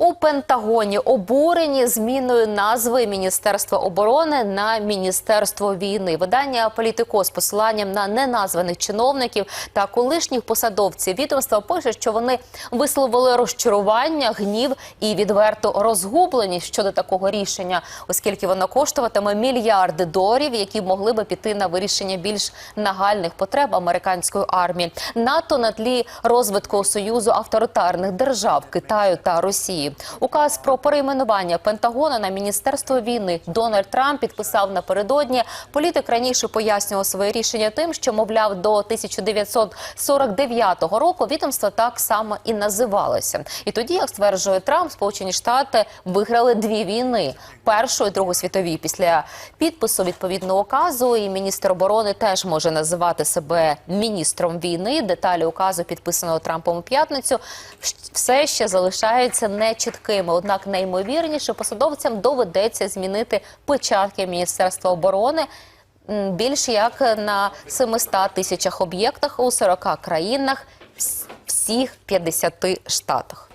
У Пентагоні обурені зміною назви Міністерства оборони на Міністерство війни. Видання Політико з посиланням на неназваних чиновників та колишніх посадовців відомства пише, що вони висловили розчарування, гнів і відверту розгубленість щодо такого рішення, оскільки воно коштуватиме мільярди доларів, які могли би піти на вирішення більш нагальних потреб американської армії. НАТО на тлі розвитку союзу авторитарних держав Китаю та Росії. Указ про перейменування Пентагона на міністерство війни Дональд Трамп підписав напередодні. Політик раніше пояснював своє рішення тим, що мовляв до 1949 року відомство так само і називалося. І тоді, як стверджує Трамп, Сполучені Штати виграли дві війни: першу і другу світові. Після підпису відповідного указу і міністр оборони теж може називати себе міністром війни. Деталі указу підписаного Трампом у п'ятницю все ще залишаються нечіткими. Однак найімовірніше посадовцям доведеться змінити печатки міністерства оборони. Більш як на 700 тисячах об'єктах у 40 країнах, вс- всіх 50 штатах.